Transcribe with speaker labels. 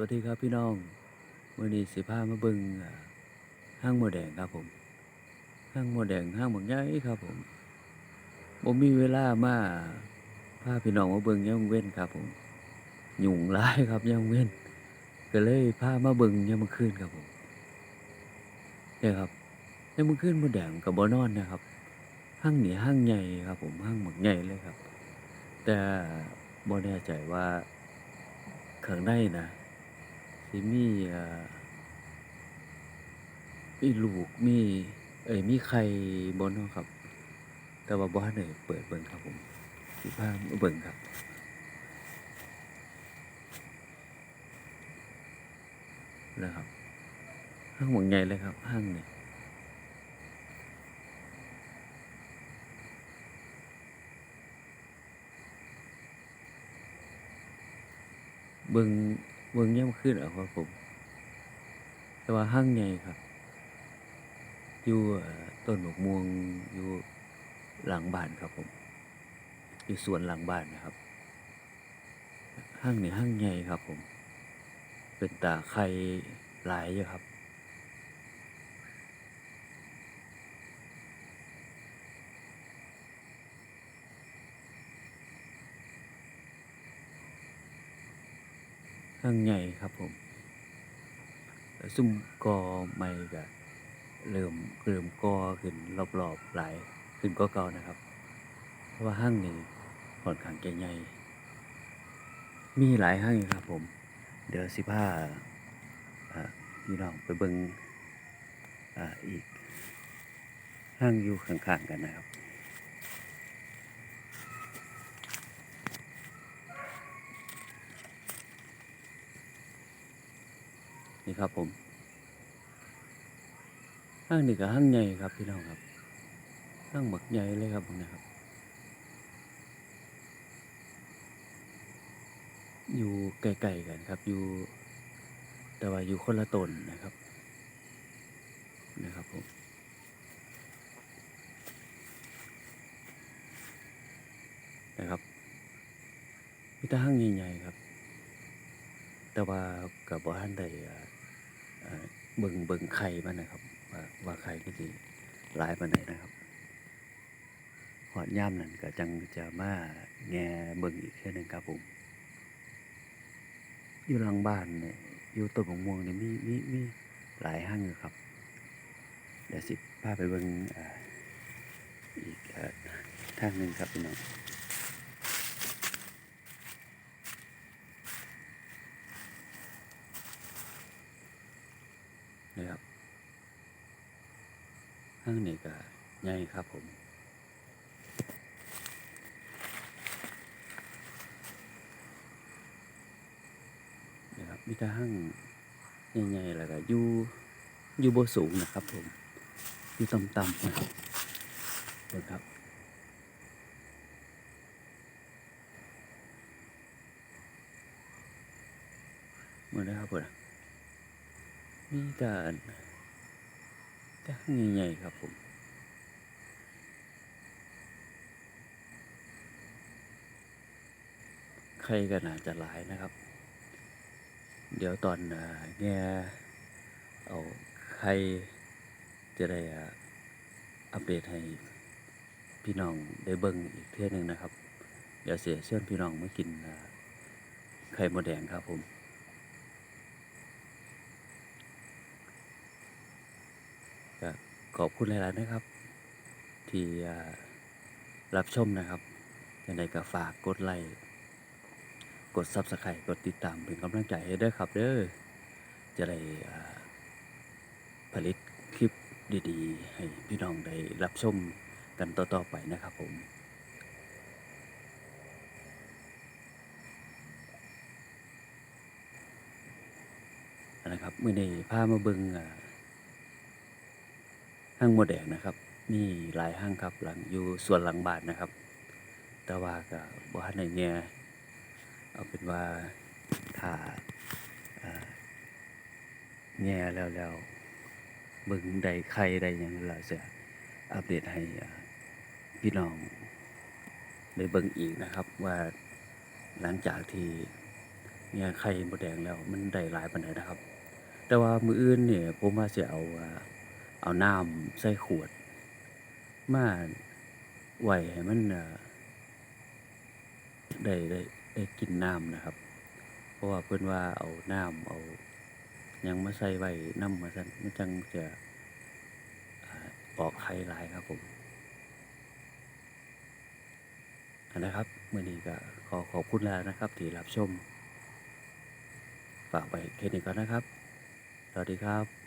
Speaker 1: วัสดีครับพี่น้องวันนี้สิพามาเบิงห้างหมแดงครับผม ห้างหมแดงห้างหมวกใหญ่ครับผมบ่มีเวลามาพาพี่น้องมาเบิงยามมื้อเว้นครับผมยุ่งหลายครับยามมื้อเว้นก็เลยพามาเบิงยามมื้อคืนครับผมเนี่ยครับยามมื้อคืนหมแดงก็บ่นอนนะครับ ห้างนี่ห้างใหญ่ครับ ผมห้างหมวกใหญ่เลยครับ แต่บ่แน่ใจว่าข้างในนะ สิมีอ่อมีลูกมี เอ้ยมีไข่บนะครับ แต่ว่าบ่ทันได้เปิดเบิ่งครับผมสิพามาเบิ่งครับนะครับห้างหมวกใหญ่เลยครับห้างเนี่ยเบิ่ง เบิ่งยามคืนเอาครับผม แต่ว่าห้างใหญ่ครับ อยู่ต้นหมกม่วงอยู่หลังบ้านครับผม อยู่สวนหลังบ้านนะครับ ห้างเนี่ยห้างใหญ่ครับผม เป็นตาไข่หลายอยู่ครับ ห้างใหญ่ครับผมซุ่มกอใหม่ก็เริ่มเริ่มกอขึ้นรอบๆหลายขึ้นกว่าเก่านะครับ เพราะว่าห้างนี้ค่อนข้างใหญ่มีหลายห้างครับผม เดี๋ยวสิพาอ่าพี่น้องไปเบิ่งออีกห้างอยู่ข้างๆกันนะครับ นี่ครับผมห้างนี่ก็ห้างใหญ่ครับพี่น้องครับห้างบักใหญ่เลยครับผมนะครับ อยู่ไกลๆกันครับ อยู่ แต่ว่าอยู่คนละตนนะครับ นะครับผมนะครับมีแต่ห้างใหญ่ๆครับ แต่ว่ากับบ่ทันได้อ่าอ่า เบิ่งเบิ่งไข่มันนะครับ ว่าว่าไข่นี่สิหลายปานใดนะครับฮอดยามนั้นก็จังจะมาแง่เบิ่งอีกเทื่หนึงครับผม อยู่หลังบ้านเนี่ยอยู่ต้นมะม่วงนี่มีมีมีหลายห้างอยู่ครับ เดี๋ยวสิพาไปเบิ่งอ,อีกอทางหนึ่งครับพี่น้อง นี่ครับ ห้างนี้ก็ใหญ่ครับผมนี่ครับมีแต่ห้างใหญ่ๆแล้วก็อยู่อยู่บ่สูงนะครับผมอยู่ต่ำๆนะครับเบิ่งครับเหมือนนครับเพื่อนมีแต่ อันแต่ห้างใหญ่ๆครับผมใครก็น่าจะหลายนะครับ เดี๋ยวตอนแง่เอาใครจะได้อัปเดตให้พี่น้องได้เบิ่งอีกเทื่อหนึงนะครับ เดี๋ยวเสียเชิญพี่น้องมากินไข่มดแดงครับผม ก็ ขอบคุณหลายๆนะครับ ที่รับชมนะครับยังไงก็ฝากกดไลค์กด Subscribe กดติดตามเป็นกำลังใจให้ด้วยครับเด้อจะได้ผลิตคลิปดีๆ ให้พี่น้องได้รับชมกันต่อ ๆ ไปนะครับผมนะครับมื่อนี้พามาเบิงอ่า ห้างโมแดงนะครับ มีหลายห้างครับหลังอยู่ส่วนหลังบ้านนะครับ แต่ว่าก็บ่ทันได้แง่เอาเป็นว่าถ้าแง่แล้วแล้วบิ่งใดใครใดหยังเราจะอัปเดตให้พี่น้องได้เบิ่งอีกนะครับว่าหลังจากที่แย่ไข่มดแดงแล้วมันได้หลายปานใดนะครับ แต่ว่ามืออื่นเนี่ยผมว่าสิเอาอา เอาน้ำใส่ขวด มาไหวให้มันได้ได้ได้กินน้ำนะครับ เพราะว่าเพิ่อนว่าเอาน้ำเอายังมาใส่ไว้นำว่าซั่นมันจังจะออกไข่หลายครับผมนนะครับมื้อนี้ก็ขอขอบคุณแล้วนะครับ ที่รับชม ฝากไว้แค่นี้ก่อนนะครับ สวัสดีครับ